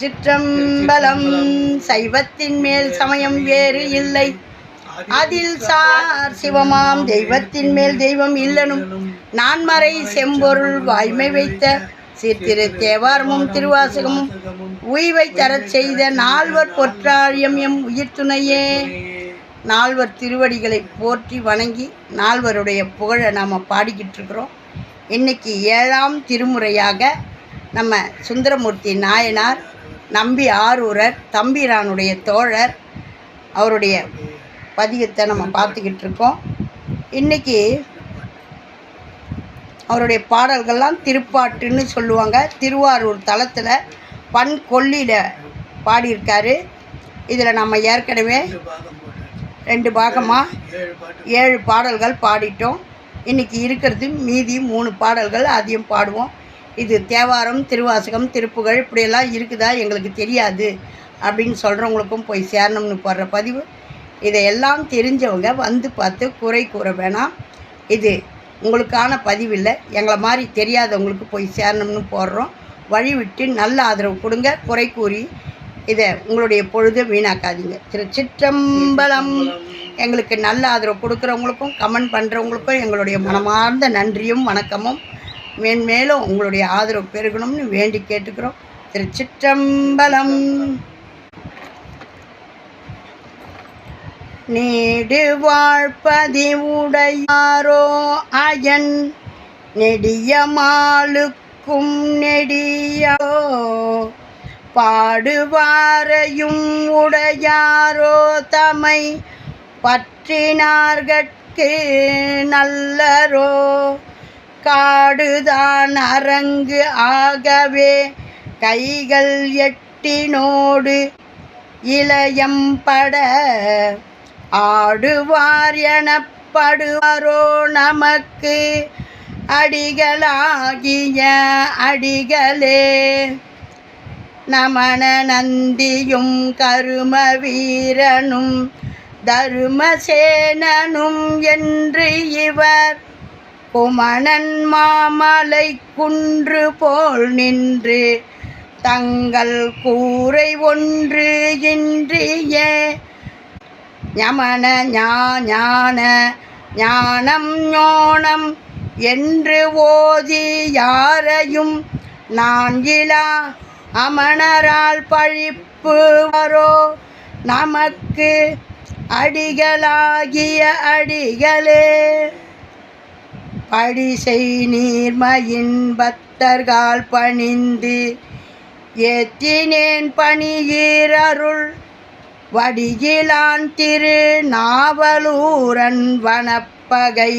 திருச்சிற்றம்பலம் சைவத்தின் மேல் சமயம் வேறு இல்லை. அதில் சார் சிவமாம் தெய்வத்தின் மேல் தெய்வம் இல்லனும். நான்மறை செம்பொருள் வாய்மை வைத்த சீர்திரு தேவாரமும் திருவாசகமும் உய்வை தரச் செய்த நால்வர் பொற்றாழியம் எம் உயிர் துணையே. நால்வர் திருவடிகளை போற்றி வணங்கி நால்வருடைய புகழை நாம் பாடிக்கிட்டு இருக்கிறோம். இன்னைக்கு ஏழாம் திருமுறையாக நம்ம சுந்தரமூர்த்தி நாயனார் நம்பி ஆரூரர் தம்பிரானுடைய தோழர் அவருடைய பதிகத்தை நம்ம பார்த்துக்கிட்டு இருக்கோம். இன்றைக்கி அவருடைய பாடல்கள்லாம் திருப்பாட்டுன்னு சொல்லுவாங்க. திருவாரூர் தளத்தில் பண் கொல்லியில் பாடியிருக்காரு. இதில் நம்ம ஏற்கனவே ரெண்டு பாகமாக ஏழு பாடல்கள் பாடிட்டோம். இன்றைக்கி இருக்கிறது மீதி மூணு பாடல்கள் அதையும் பாடுவோம். இது தேவாரம் திருவாசகம் திருப்புகழ் இப்படியெல்லாம் இருக்குதா? எங்களுக்கு தெரியாது. அப்படின்னு சொல்கிறவங்களுக்கும் போய் சேரணும்னு போடுற பதிவு. இதையெல்லாம் தெரிஞ்சவங்க வந்து பார்த்து குறை கூற வேணாம். இது உங்களுக்கான பதிவில்லை. எங்களை மாதிரி தெரியாதவங்களுக்கு போய் சேரணும்னு போடுறோம். வழி விட்டு நல்ல ஆதரவு கொடுங்க. குறை கூறி இதை உங்களுடைய பொழுதை வீணாக்காதீங்க. திருச்சிற்றம்பலம் எங்களுக்கு நல்ல ஆதரவு கொடுக்குறவங்களுக்கும் கமெண்ட் பண்ணுறவங்களுக்கும் எங்களுடைய மனமார்ந்த நன்றியும் வணக்கமும். மேன்மேலும் உங்களுடைய ஆதரவு பெருகணும்னு வேண்டி கேட்டுக்கிறோம். திருச்சிற்றம்பலம். நீடு வாழ்ப்பதி உடையாரோ அயன் நெடிய மாலுக்கும் நெடியோ பாடுவாரையும் உடையாரோ தமை பற்றினார்கட்கு நல்லரோ காடுதான் அரங்கு ஆகவே கைகள் எட்டினோடு இளையம்பட ஆடுவார் எனப்படுவாரோ நமக்கு அடிகளாகிய அடிகளே. நமன நந்தியும் கரும வீரனும் தருமசேனனும் என்று இவர் குமணன் மாமலை குன்று போல் நின்று தங்கள் கூரை ஒன்று இன்றியே ஞமன ஞான ஞானம் ஞோனம் என்று ஓதி யாரையும் நான்கிலா அமணரால் பழிப்பு வரோ நமக்கு அடிகளாகிய அடிகளே. படிசை நீர்மையின் பக்தர்கால் பணிந்து ஏத்தினேன் பணியீரருள் வடிகிலான் திரு நாவலூரன் வனப்பகை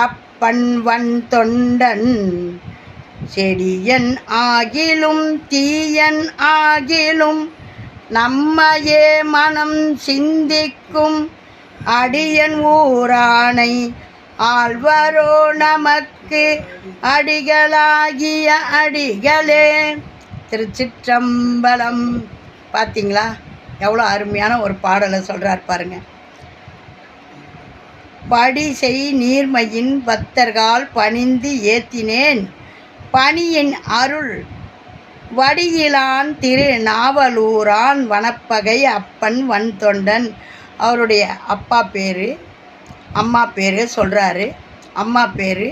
அப்பன் வன் தொண்டன் செடியன் ஆகிலும் தீயன் ஆகிலும் நம்மையே மனம் சிந்திக்கும் அடியன் ஊரானை ஆழ்வரோ நமக்கு அடிகளாகிய அடிகளே. திருச்சிற்றம்பலம். பார்த்தீங்களா எவ்வளோ அருமையான ஒரு பாடலை சொல்கிறார் பாருங்க. படி செய் நீர்மையின் பக்தர்கால் பணிந்து ஏத்தினேன். பணியின் அருள் வடியிலான் திரு நாவலூரான் வனப்பகை அப்பன் வன் தொண்டன் அவருடைய அப்பா பேர் அம்மா பேர் சொல்கிறாரு அம்மா பேர்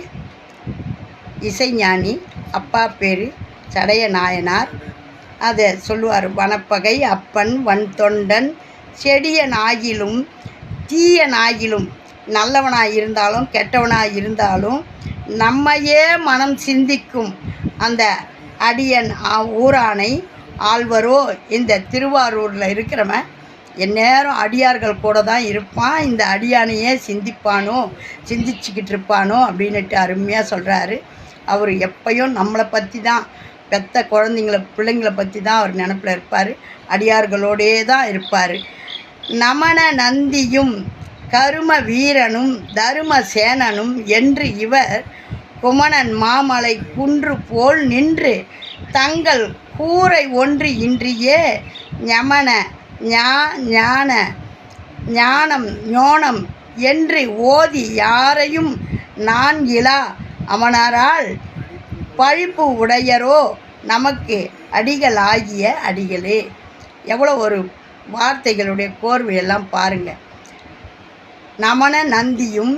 இசைஞானி அப்பா பேர் சடைய நாயனார். அதை சொல்லுவார் வனப்பகை அப்பன் வன் தொண்டன் செடியனாகிலும் தீயனாகிலும் நல்லவனாக இருந்தாலும் கெட்டவனாக இருந்தாலும் நம்மையே மனம் சிந்திக்கும் அந்த அடியன் ஆ- ஊரானை ஆழ்வரோ இந்த திருவாரூரில் இருக்கிறவன் எந்நேரம் அடியார்கள் கூட தான் இருப்பான். இந்த அடியானையே சிந்திப்பானோ சிந்திச்சுக்கிட்டு இருப்பானோ அப்படின்னுட்டு அருமையாக சொல்கிறாரு அவர் எப்பயும் நம்மளை பற்றி தான் பெத்த குழந்தைங்கள பிள்ளைங்கள பற்றி தான் அவர் நினப்பில் இருப்பார். அடியார்களோடே தான் இருப்பார். நமன நந்தியும் கரும வீரனும் தரும சேனனும் என்று இவர் குமணன் மாமலை குன்று போல் நின்று தங்கள் கூரை ஒன்று இன்றியே ஞமன ஞா ஞான ஞானம் ஞோனம் என்று ஓதி யாரையும் நான் இலா? அவனாரால் பழிப்பு உடையரோ? நமக்கு அடிகளாகிய அடிகளே. எவ்வளோ ஒரு வார்த்தைகளுடைய கோர்வையெல்லாம் பாருங்கள் நமன நந்தியும்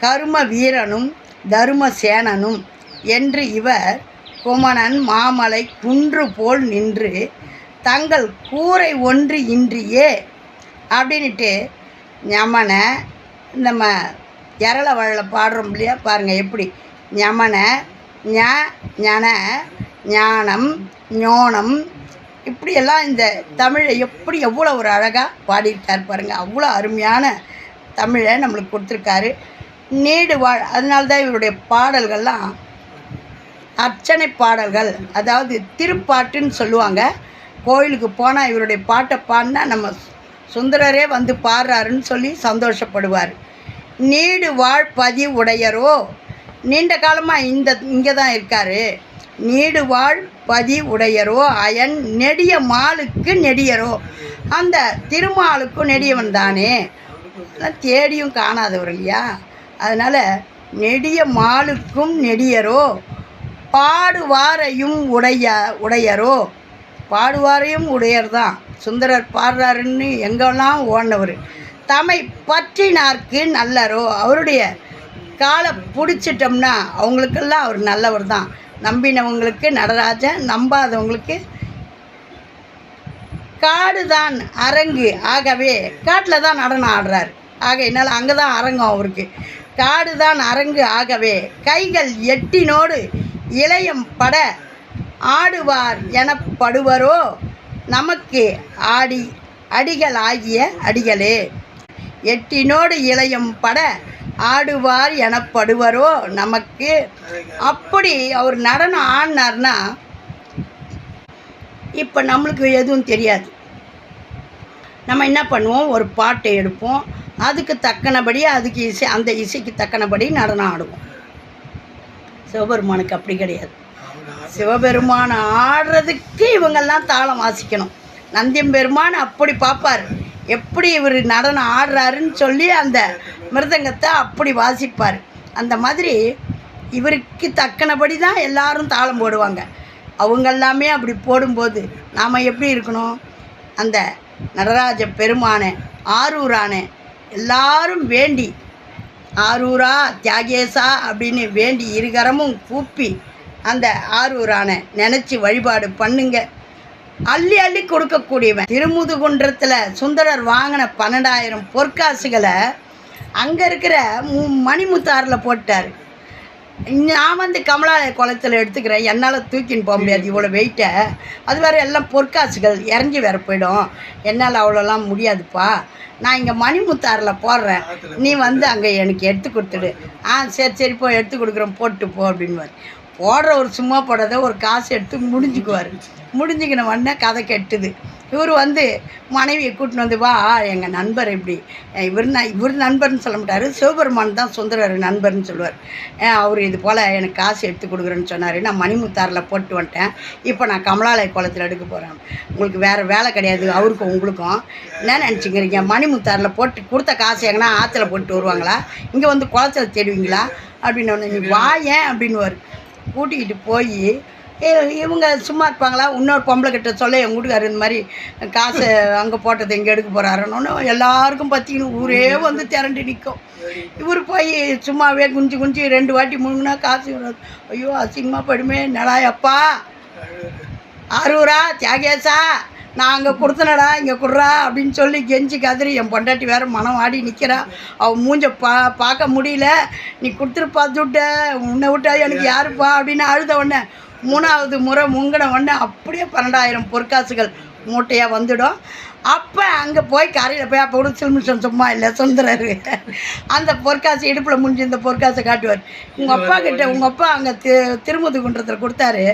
கரும வீரனும் தரும சேனனும் என்று இவர் குமணன் மாமலை குன்று போல் நின்று தங்கள் கூரை ஒன்று இன்றியே அப்படின்ட்டு ஞமனை நம்ம இரள வழல பாடுறோம் இல்லையா? பாருங்கள் எப்படி. ஞமனை ஞ ஞன ஞானம் ஞோனம். இப்படியெல்லாம் இந்த தமிழை எப்படி எவ்வளோ ஒரு அழகாக பாடியிருக்கார் பாருங்கள் அவ்வளோ அருமையான தமிழை நம்மளுக்கு கொடுத்துருக்காரு. நீடு வாழ் அதனால்தான் இவருடைய பாடல்கள்லாம் அர்ச்சனை பாடல்கள் அதாவது திருப்பாட்டுன்னு சொல்லுவாங்க. கோயிலுக்கு போனால் இவருடைய பாட்டை பாடினா நம்ம சுந்தரரே வந்து பாடுறாருன்னு சொல்லி சந்தோஷப்படுவார். நீடு வாழ் பதி உடையரோ? நீண்ட காலமாக இந்த இங்கே தான் இருக்கார். நீடு வாழ் பதி உடையரோ? அயன் நெடிய மாலுக்கு நெடியரோ? அந்த திருமாலுக்கும் நெடியவன் தானே. தேடியும் காணாதவர் இல்லையா? அதனால் நெடிய மாலுக்கும் நெடியரோ? பாடுவாரையும் உடைய உடையரோ? பாடுவாரையும் உடையர் தான் சுந்தரர் பாடுறாருன்னு எங்கெல்லாம் ஓடினவர். தம்மை பற்றினார்க்கு நல்லரோ அவருடைய காலை பிடிச்சிட்டோம்னா அவங்களுக்கெல்லாம் அவர் நல்லவர் தான் நம்பினவங்களுக்கு நடராஜன் நம்பாதவங்களுக்கு காடு தான் அரங்கு. ஆகவே காட்டில் தான் நடனம் ஆடுறார். ஆக என்னால் அங்கே தான் அரங்கம் அவருக்கு. காடு தான் அரங்கு. ஆகவே கைகள் எட்டினோடு இளையம் பட ஆடுவார் எனப்படுவரோ? நமக்கு ஆடி அடிகள் ஆகிய அடிகளே எட்டினோடு இளையம் பட ஆடுவார் எனப்படுவரோ? நமக்கு அப்படி அவர் நடனம் ஆடினார்னா இப்போ நம்மளுக்கு எதுவும் தெரியாது. நம்ம என்ன பண்ணுவோம்? ஒரு பாட்டை எடுப்போம். அதுக்கு தக்கனபடி அதுக்கு இசை அந்த இசைக்கு தக்கனபடி நடனம் ஆடுவோம். சிவபெருமானுக்கு அப்படி கிடையாது. சிவபெருமானை ஆடுறதுக்கு இவங்கெல்லாம் தாளம் வாசிக்கணும். நந்தியம்பெருமான் அப்படி பார்ப்பார். எப்படி இவர் நடனம் ஆடுறாருன்னு சொல்லி அந்த மிருதங்கத்தை அப்படி வாசிப்பார். அந்த மாதிரி இவருக்கு தக்கனபடி தான் எல்லாரும் தாளம் போடுவாங்க. அவங்க எல்லாமே அப்படி போடும்போது நாம் எப்படி இருக்கணும்? அந்த நடராஜ பெருமானை ஆரூரானே எல்லாரும் வேண்டி ஆரூரா தியாகேசா அப்படின்னு வேண்டி இருகரமும் கூப்பி அந்த ஆரூரான நினச்சி வழிபாடு பண்ணுங்க. அள்ளி அள்ளி கொடுக்கக்கூடியவன். திருமுதுகுன்றத்தில் சுந்தரர் வாங்கின பன்னெண்டாயிரம் பொற்காசுகளை அங்கே இருக்கிற மு மணிமுத்தாரில் போட்டார். நான் வந்து கமலாலய குளத்தில் எடுத்துக்கிறேன். என்னால் தூக்கின்னு போக முடியாது. இவ்வளோ வெயிட்டை அது வேறு எல்லாம் பொற்காசுகள் இறங்கி வேற போயிடும். என்னால் அவ்வளோலாம் முடியாதுப்பா. நான் இங்கே மணிமுத்தாரில் போடுறேன். நீ வந்து அங்கே எனக்கு எடுத்து கொடுத்துடு. ஆ சரி சரி போ எடுத்து கொடுக்குறேன். போட்டு போ அப்படின்னு ஒரு சும்மா போடாத ஒரு காசு எடுத்து முடிஞ்சுக்குவார். முடிஞ்சுக்கின உடனே கதை கெட்டுது. இவர் வந்து மனைவியை கூட்டின்னு வந்து வா எங்கள் நண்பர் இப்படி. இவர் நான் இவர் நண்பர்னு சொல்ல மாட்டார். சிவபெருமான் தான் சுந்தரர் நண்பர்னு சொல்லுவார். அவர் இது போல் எனக்கு காசு எடுத்து கொடுக்குறேன்னு சொன்னார். நான் மணிமுத்தாரில் போட்டு வந்துட்டேன். இப்போ நான் கமலாலய குளத்தில் எடுக்க போகிறேன் உங்களுக்கு வேறு வேலை கிடையாது. அவருக்கும் உங்களுக்கும். என்ன நினச்சிக்கிறீங்க? மணிமுத்தாரில் போட்டு கொடுத்த காசு எங்கன்னா ஆற்றுல போட்டு வருவாங்களா? இங்கே வந்து குளத்துல தேடுவீங்களா? அப்படின்னு ஒன்று நீ வாயேன் அப்படின்னு கூட்டிக்கிட்டு போய் இவங்க சும்மா இருப்பாங்களா? இன்னொரு பொம்பளை கிட்ட சொல்ல எங்கள் வீட்டுக்காரர் இந்த மாதிரி காசு அங்கே போட்டது எங்கே எடுக்க போகிறாருன்னு எல்லாருக்கும் பற்றிக்கணும் ஊரே வந்து திரண்டு நிற்கும் இவர் போய் சும்மாவே குஞ்சு குஞ்சு ரெண்டு வாட்டி முழுங்கினா காசு ஐயோ அசிங்கமாக படுமே நடாயப்பா ஆரூரா தியாகேசா. நான் அங்கே கொடுத்தனடா இங்கே குடுறா அப்படின்னு சொல்லி கெஞ்சி கதறி என் பொண்டாட்டி வேறு மனம் ஆடி நிற்கிறா அவள் மூஞ்ச பா பார்க்க முடியல. நீ கொடுத்துருப்பா துட்ட உன்னை விட்டா எனக்கு யாருப்பா அப்படின்னு அழுத உடனே மூணாவது முறை முங்கின உடனே அப்படியே பன்னெண்டாயிரம் பொற்காசுகள் மூட்டையாக வந்துடும். அப்போ அங்கே போய் கரையில் போய் அப்போ கூட சில்மிஷன் சும்மா இல்லை சுந்தரர். அந்த பொற்காசு இடுப்பில் முடிஞ்சு இந்த பொற்காசை காட்டுவார். உங்கள் அப்பா கிட்ட உங்கள் அப்பா அங்கே தி திருமுதுகுன்றத்தில் கொடுத்தாரு.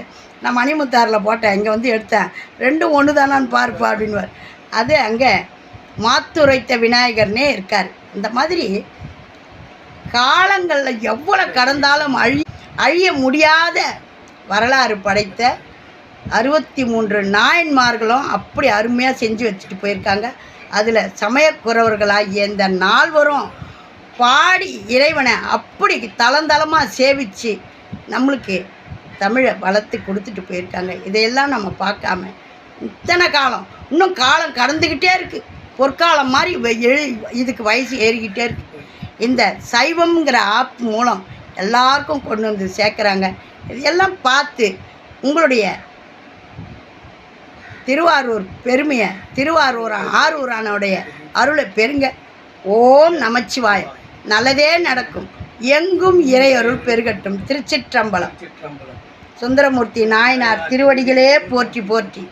நான் மணிமுத்தாரில் போட்டேன். இங்கே வந்து எடுத்தேன். ரெண்டும் ஒன்று தானான்னு பாருப்பா அப்படின்வார் அது அங்கே மாத்துரைத்த விநாயகர்னே இருக்கார். இந்த மாதிரி காலங்களில் எவ்வளோ கடந்தாலும் அழி அழிய முடியாத வரலாறு படைத்த அறுபத்தி மூன்று நாயன்மார்களும் அப்படி அருமையாக செஞ்சு வச்சுட்டு போயிருக்காங்க. அதில் சமயக்குறவர்களாகிய இந்த நால்வரும் பாடி இறைவனை அப்படி தளந்தளமாக சேவித்து நம்மளுக்கு தமிழை வளர்த்து கொடுத்துட்டு போயிருக்காங்க. இதையெல்லாம் நம்ம பார்க்காம இத்தனை காலம் இன்னும் காலம் கடந்துக்கிட்டே இருக்குது பொற்காலம் மாதிரி எழு- இதுக்கு வயசு ஏறிக்கிட்டே இருக்குது இந்த சைவம்ங்கிற ஆப் மூலம் எல்லாருக்கும் கொண்டு வந்து சேர்க்குறாங்க. இதையெல்லாம் பார்த்து உங்களுடைய திருவாரூர் பெருமையை திருவாரூர் ஆரூரானுடைய அருளை பெருங்க. ஓம் நமச்சிவாயம் நல்லதே நடக்கும். எங்கும் இறையருள் பெருகட்டும். திருச்சிற்றம்பலம். சுந்தரமூர்த்தி நாயனார் திருவடிகளே போற்றி போற்றி.